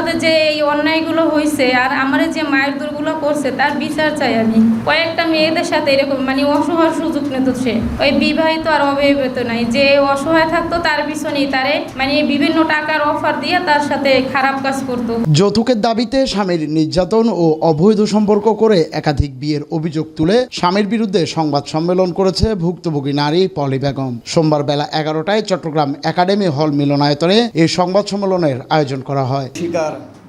সাথে যে এই অন্যায়গুলো হয়েছে আর আমার যে মায়ের দূরগুলো করছে তার বিচার চাই আমি। কয়েকটা মেয়েদের সাথে এরকম মানে অসহায় সুযোগ নিত সে। ওই বিবাহিত আর অবিবাহিত নাই। যে অসহায় থাকতো তার পিছনেই তারে মানে বিভিন্ন টাকার অফার দিয়ে তার সাথে খারাপ কাজ করতো। যৌতুকের দাবিতে স্বামীর নির্যাতন ও অবৈধ সম্পর্ক করে একাধিক বিয়ের অভিযোগ তুলে স্বামীর বিরুদ্ধে সংবাদ সম্মেলন করেছে ভুক্তভোগী নারী পলি বেগম। সোমবার বেলা এগারোটায় চট্টগ্রাম একাডেমি হল মিলনায়তনে এই সংবাদ সম্মেলনের আয়োজন করা হয়। শিকার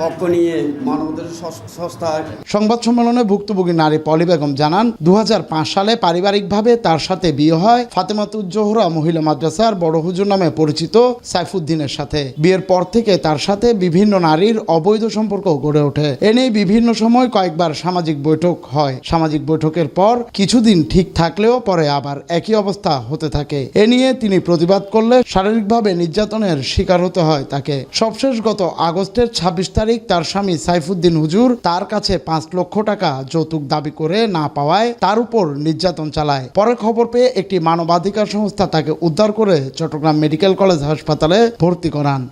পক্ষ নিয়ে মানবতার সংস্থায় সংবাদ সম্মেলনে ভুক্তভোগী নারী পলি বেগম জানান দু হাজার পাঁচ সালে পারিবারিকভাবে তার সাথে বিয়ে হয় ফাতেমাতুজ্জোহরা মহিলা মাদ্রাসার বড় হুজুর নামে পরিচিত সাইফুদ্দিনের সাথে। বিয়ের পর থেকে তার সাথে বিভিন্ন নারীর অবৈধ সম্পর্ক গড়ে ওঠে। এ নিয়ে বিভিন্ন সময় কয়েকবার সামাজিক বৈঠক হয়। সামাজিক বৈঠকের পর কিছুদিন ঠিক থাকলেও পরে আবার একই অবস্থা হতে থাকে। এ নিয়ে তিনি প্রতিবাদ করলে শারীরিকভাবে নির্যাতনের শিকার হতে হয় তাকে। সবশেষ গত আগস্টের ছাব্বিশ তারিখ তার স্বামী সাইফুদ্দিন হুজুর তার কাছে পাঁচ লক্ষ টাকা যৌতুক দাবি করে না পাওয়ায় তার উপর নির্যাতন চালায়। পরে খবর পেয়ে একটি মানবাধিকার সংস্থা তাকে উদ্ধার করে চট্টগ্রাম মেডিকেল কলেজ হাসপাতালে ভর্তি করান।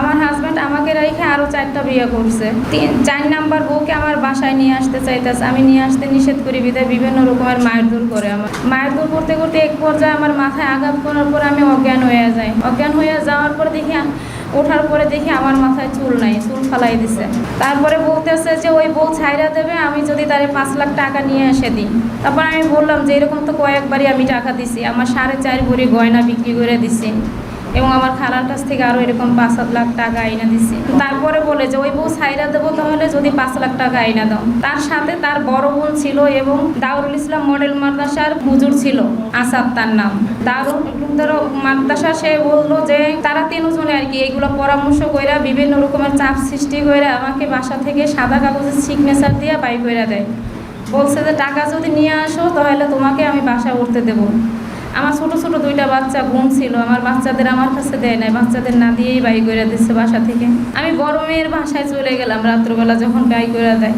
আমার হাজব্যান্ড আমাকে রেখে আরও চারটা বিয়ে করছে। তিন, চার নাম্বার বউকে আমার বাসায় নিয়ে আসতে চাইতেছে। আমি নিয়ে আসতে নিষেধ করি বিদায় বিভিন্ন রকমের মায়ের দূর করে আমার। মায়ের দূর করতে করতে এক পর্যায়ে আমার মাথায় আঘাত করার পর আমি অজ্ঞান হয়ে যাই। অজ্ঞান হয়ে যাওয়ার পর দেখি ওঠার পরে দেখি আমার মাথায় চুল নাই, চুল ফালাই দিছে। তারপরে বলতেছে যে ওই বউ ছাইরা দেবে, আমি যদি তারে পাঁচ লাখ টাকা নিয়ে এসে দিই। তারপর আমি বললাম যে এরকম তো কয়েকবারই আমি টাকা দিছি, আমার সাড়ে চার ভরি গয়না বিক্রি করে দিছি। এবং আমার খালার কাছ থেকে আরও এরকম পাঁচ সাত লাখ টাকা আইনা দিছে। তারপরে বলে যে, ওই বউ সাইরা দেবো তাহলে যদি পাঁচ লাখ টাকা আইনা দাও। তার সাথে তার বড় বোন ছিল এবং দাউরুল ইসলাম মডেল মাদ্রাসার হুজুর ছিল, আসাদ তার নাম। দারুল ধরো মাদ্রাসা সে বলল যে, তারা তিনজনে আর কি এগুলো পরামর্শ কইরা বিভিন্ন রকমের চাপ সৃষ্টি করে আমাকে বাসা থেকে সাদা কাগজের সিগনেচার দিয়ে বাই করে দেয়। বলছে যে, টাকা যদি নিয়ে আসো তাহলে তোমাকে আমি বাসা উঠতে দেবো। আমার ছোট ছোট দুইটা বাচ্চা ঘুম ছিল, আমার বাচ্চাদের আমার কাছে দেয় নাই, বাচ্চাদের না দিয়েই বাই করে দিচ্ছে বাসা থেকে। আমি বড় মেয়ের বাসায় চলে গেলাম রাত্রবেলা যখন বাই করে দেয়।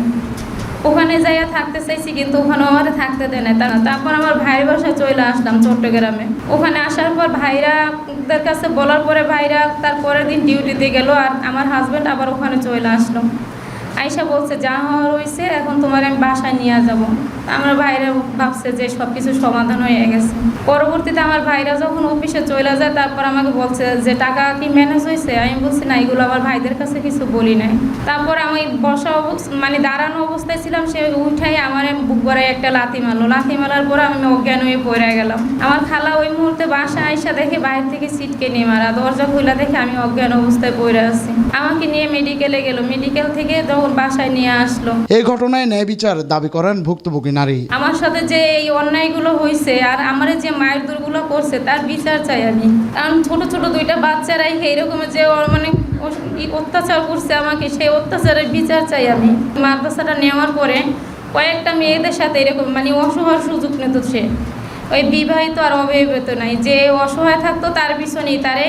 ওখানে যাইয়া থাকতে চাইছি, কিন্তু ওখানে আমার থাকতে দেয় না তারপর আমার ভাইয়ের বাসায় চলে আসলাম চট্টগ্রামে। ওখানে আসার পর ভাইরাদের কাছে বলার পরে ভাইরা তার পরের দিন ডিউটিতে গেল আর আমার হাজব্যান্ড আবার ওখানে চলে আসলো। আয়সা বলছে, যা হওয়ার হয়েছে এখন তোমার আমি বাসায় নিয়ে যাব। আমার ভাইরা ভাবছে যে সব কিছু সমাধান হয়ে গেছে। পরবর্তীতে আমার ভাইরা যখন অফিসে চলে যায়, তারপর আমাকে বলছে যে, টাকা কি ম্যানেজ হয়েছে আমি বলছি, না, এগুলো আমার ভাইদের কাছে কিছু বলি নাই। তারপর আমি বসা অবস্থা মানে দাঁড়ানো অবস্থায় ছিলাম, সে উঠাই আমার বুক গড়ায় একটা লাথি মারলো। লাথি মারার পরে আমি অজ্ঞান হয়ে পড়ে গেলাম। আমার খালা ওই মুহূর্তে বাসা আইসা দেখে বাইরে থেকে সিটকে নিয়ে মারা। দরজা খুলে দেখে আমি অজ্ঞান অবস্থায় পড়ে আছি। আমাকে নিয়ে মেডিকেলে গেল। মেডিকেল থেকে বাসায় নিয়ে আসলো। এই ঘটনায় ন্যায় বিচার দাবি করেন ভুক্তভোগী নারী। আমার সাথে যে এই অন্যায়গুলো হয়েছে আর আমার যে মায়ের দূরগুলো করছে তার বিচার চাই আমি। কারণ ছোট ছোট দুইটা বাচ্চারাই এইরকম যে মানে অত্যাচার করছে আমাকে সেই অত্যাচারের বিচার চাই আমি। মাদ্রাসাটা নেওয়ার পরে কয়েকটা মেয়েদের সাথে এরকম মানে অসহায় সুযোগ নিত সে। ওই বিবাহিত আর অবিবাহিত নাই। যে অসহায় থাকতো তার পিছনেই তারে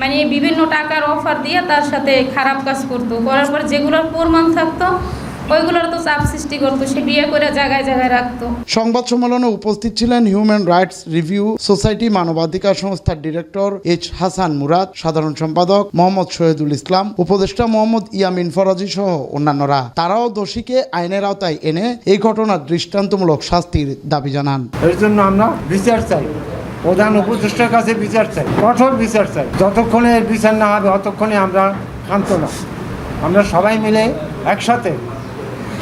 মানে বিভিন্ন টাকার অফার দিয়ে তার সাথে খারাপ কাজ করতো। করার পর যেগুলোর প্রমাণ থাকতো ওইগুলোর তো চাপ সৃষ্টি করতো সে বিয়ে করে জায়গায় জায়গায় রাখতো। সংবাদ সম্মেলনে উপস্থিত ছিলেন হিউম্যান রাইটস রিভিউ সোসাইটি মানবাধিকার সংস্থার ডিরেক্টর এইচ হাসান মুরাদ সাধারণ সম্পাদক মোহাম্মদ শহীদুল ইসলাম উপদেষ্টা মোহাম্মদ ইয়ামিন ফরাজি সহ অন্যান্যরা। তারাও দোষীকে আইনের আওতায় এনে এই ঘটনার দৃষ্টান্তমূলক শাস্তির দাবি জানান। এর জন্য আমরা বিচার চাই। প্রধান উপদেষ্টার কাছে বিচার চাই, কঠোর বিচার চাই। যতক্ষণে বিচার না হবে ততক্ষণে আমরা শান্ত না। আমরা সবাই মিলে একসাথে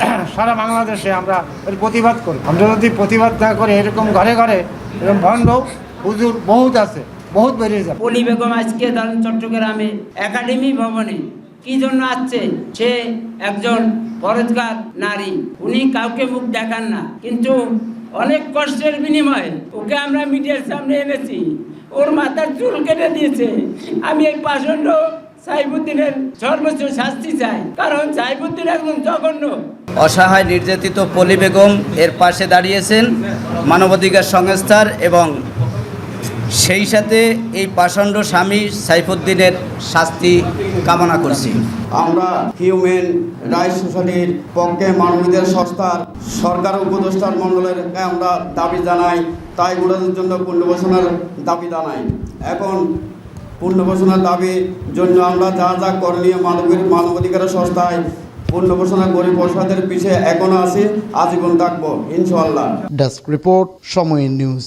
সারা বাংলাদেশে আমরা এর প্রতিবাদ করি। আমরা যদি প্রতিবাদ না করে, এরকম ঘরে ঘরে এরকম ভণ্ড হুজুর বহুত আছে, বহুত বেরিয়ে যাবে। পলি বেগম আজকে চট্টগ্রামে একাডেমি ভবনে কি জন্য আসছে? সে একজন পরোজগার নারী। উনি কাউকে মুখ দেখান না, কিন্তু অনেক কষ্টের বিনিময়ে ওকে আমরা মিডিয়ার সামনে এনেছি। ওর মাথার চুল কেটে দিয়েছে। আমি এই পাষণ্ড সাইবুদ্দিনের সর্বোচ্চ শাস্তি চাই। কারণ সাইবুদ্দিন একজন জঘন্য। অসহায়, নির্যাতিত পলি বেগম এর পাশে দাঁড়িয়েছেন মানবাধিকার সংস্থার এবং সেই সাথে এই পাষণ্ড স্বামী সাইফুদ্দিনের শাস্তি কামনা করছি। আমরা হিউম্যান রাইটস সোসাইটির পক্ষে মানবাধিকার সংস্থার সরকার উপদেষ্টার মণ্ডলের আমরা দাবি জানাই তাই গুলোদের জন্য পুনর্বাসনের দাবি জানাই। এখন পূর্ণ ঘোষণার দাবির জন্য আমরা যা যা করণীয় মানবিক মানবাধিকার সংস্থায় পূর্ণ ঘোষণা গরিব প্রসাদের পিছিয়ে এখনও আছি আজীবন থাকব ইনশাল্লাহ ডেস্ক রিপোর্ট সময় নিউজ।